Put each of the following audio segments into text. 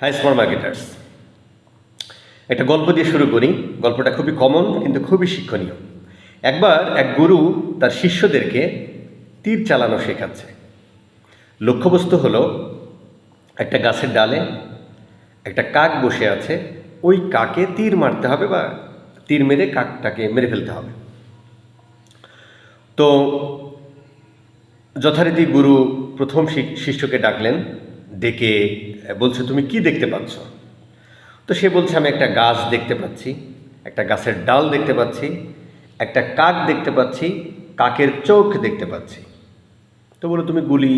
High small marketers একটা গল্প দিয়ে শুরু করি। গল্পটা খুবই কমন কিন্তু খুবই শিক্ষণীয়। একবার এক গুরু তার শিষ্যদেরকে তীর চালানো শেখাচ্ছে। লক্ষ্যবস্তু হলো একটা গাছের ডালে একটা কাক বসে আছে। ওই কাকে তীর মারতে হবে বা তীর মেরে কাকটাকে মেরে ফেলতে হবে? তো যথারীতি গুরু প্রথম শিষ্যকে ডাকলেন, ডেকে বলছে, তুমি কি দেখতে পাচ্ছ? তো সে বলছে, আমি একটা গাছ দেখতে পাচ্ছি, একটা গাছের ডাল দেখতে পাচ্ছি, একটা কাক দেখতে পাচ্ছি, কাকের চোখ দেখতে পাচ্ছি। তো বলো, তুমি গুলি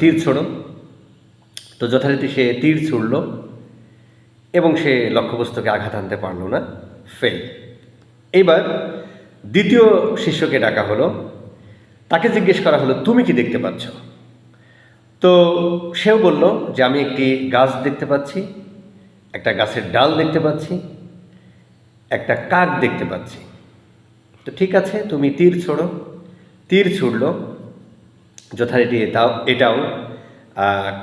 তীর ছোড়ো। তো যথারীতি সে তীর ছুড়ল এবং সে লক্ষ্যবস্তুকে আঘাত আনতে পারল না, ফেল। এইবার দ্বিতীয় শিষ্যকে ডাকা হলো। তাকে জিজ্ঞেস করা হলো, তুমি কি দেখতে পাচ্ছ? তো সেও বলল যে আমি একটি গাছ দেখতে পাচ্ছি, একটা গাছের ডাল দেখতে পাচ্ছি, একটা কাক দেখতে পাচ্ছি। তো ঠিক আছে, তুমি তীর ছোড়ো। তীর ছুড়ল, যথারীতি এটাও এটাও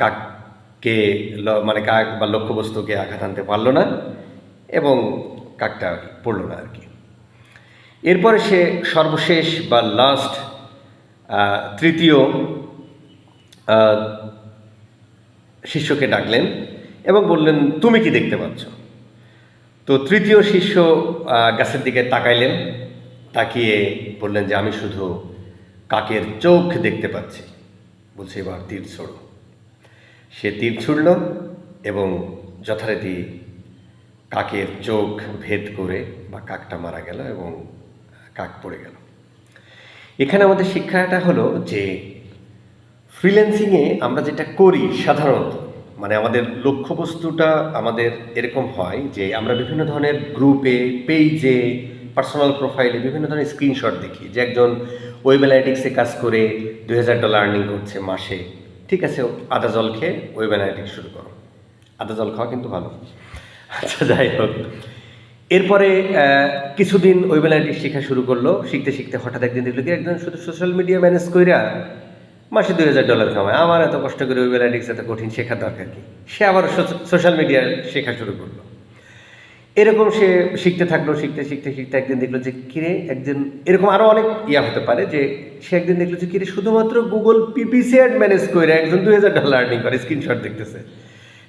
কাককে মানে কাক বা লক্ষ্যবস্তুকে আঘাত আনতে পারল না এবং কাকটা পড়ল না আর কি এরপরে সে সর্বশেষ বা লাস্ট তৃতীয় শিষ্যকে ডাকলেন এবং বললেন, তুমি কি দেখতে পাচ্ছ? তো তৃতীয় শিষ্য গাছের দিকে তাকাইলেন, তাকিয়ে বললেন যে, আমি শুধু কাকের চোখ দেখতে পাচ্ছি। বলছে, এবার তীর ছোড়ো। সে তীর ছুড়ল এবং যথারীতি কাকের চোখ ভেদ করে বা কাকটা মারা গেল এবং কাক পড়ে গেল। এখানে আমাদের শিক্ষাটা হলো যে ফ্রিল্যান্সিংয়ে আমরা যেটা করি সাধারণত মানে আমাদের লক্ষ্যবস্তুটা আমাদের এরকম হয় যে আমরা বিভিন্ন ধরনের গ্রুপে পেজে পার্সোনাল প্রোফাইলে বিভিন্ন ধরনের স্ক্রিনশট দেখি যে একজন ওয়েব অ্যানালিটিক্সে কাজ করে দুই হাজার ডলার আর্নিং করছে মাসে। ঠিক আছে, আদা জল খেয়ে ওয়েব অ্যানালিটিক্স শুরু করো। আদা জল খাওয়া কিন্তু ভালো। আচ্ছা যাই হোক। এরপরে কিছুদিন ওয়েব অ্যানালিটিক্স শেখা শুরু করল। শিখতে শিখতে হঠাৎ একদিন দেখল কি একজন শুধু সোশ্যাল মিডিয়া ম্যানেজ কইরা মাসে দুই হাজার ডলার কামায়। আমার এত কষ্ট করে ওয়েব অ্যানালিটিক্স এত কঠিন শেখার দরকার কি? সে আবার সোশ্যাল মিডিয়া শেখা শুরু করল। এরকম সে শিখতে থাকল, শিখতে শিখতে শিখতে একদিন দেখল যে, কিরে, একদিন এরকম আরও অনেক ইয়া হতে পারে যে, সে একদিন দেখল যে, কিরে, শুধুমাত্র গুগল পিপিসি অ্যাড ম্যানেজ করে একজন দুই হাজার ডলার আর্নিং করে স্ক্রিনশট দেখতেছে।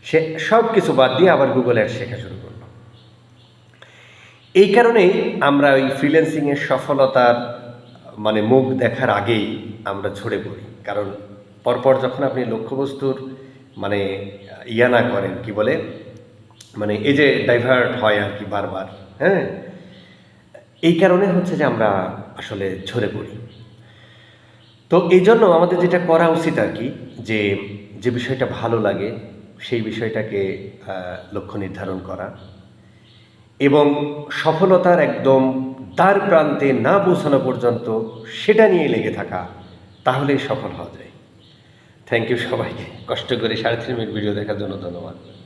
সে সব কিছু বাদ দিয়ে আবার গুগল অ্যাড শেখা শুরু করল। এই কারণেই আমরা ওই ফ্রিল্যান্সিংয়ের সফলতার মানে মুখ দেখার আগেই আমরা ঝরে পড়ি। কারণ পরপর যখন আপনি লক্ষ্যবস্তুর মানে ইয়া না করেন, কি বলে? মানে এই যে ডাইভার্ট হয় আর কি বারবার হ্যাঁ? এই কারণে হচ্ছে যে আমরা আসলে ঝরে পড়ি। তো এই জন্য আমাদের যেটা করা উচিত আর কি, যে যে বিষয়টা ভালো লাগে, সেই বিষয়টাকে লক্ষ্য নির্ধারণ করা এবং সফলতার একদম দ্বার প্রান্তে না পৌঁছানো পর্যন্ত সেটা নিয়ে লেগে থাকা তাহলেই সফল হওয়া যায়। থ্যাংক ইউ সবাইকে। কষ্ট করে সাড়ে তিন মিনিট ভিডিও দেখার জন্য ধন্যবাদ।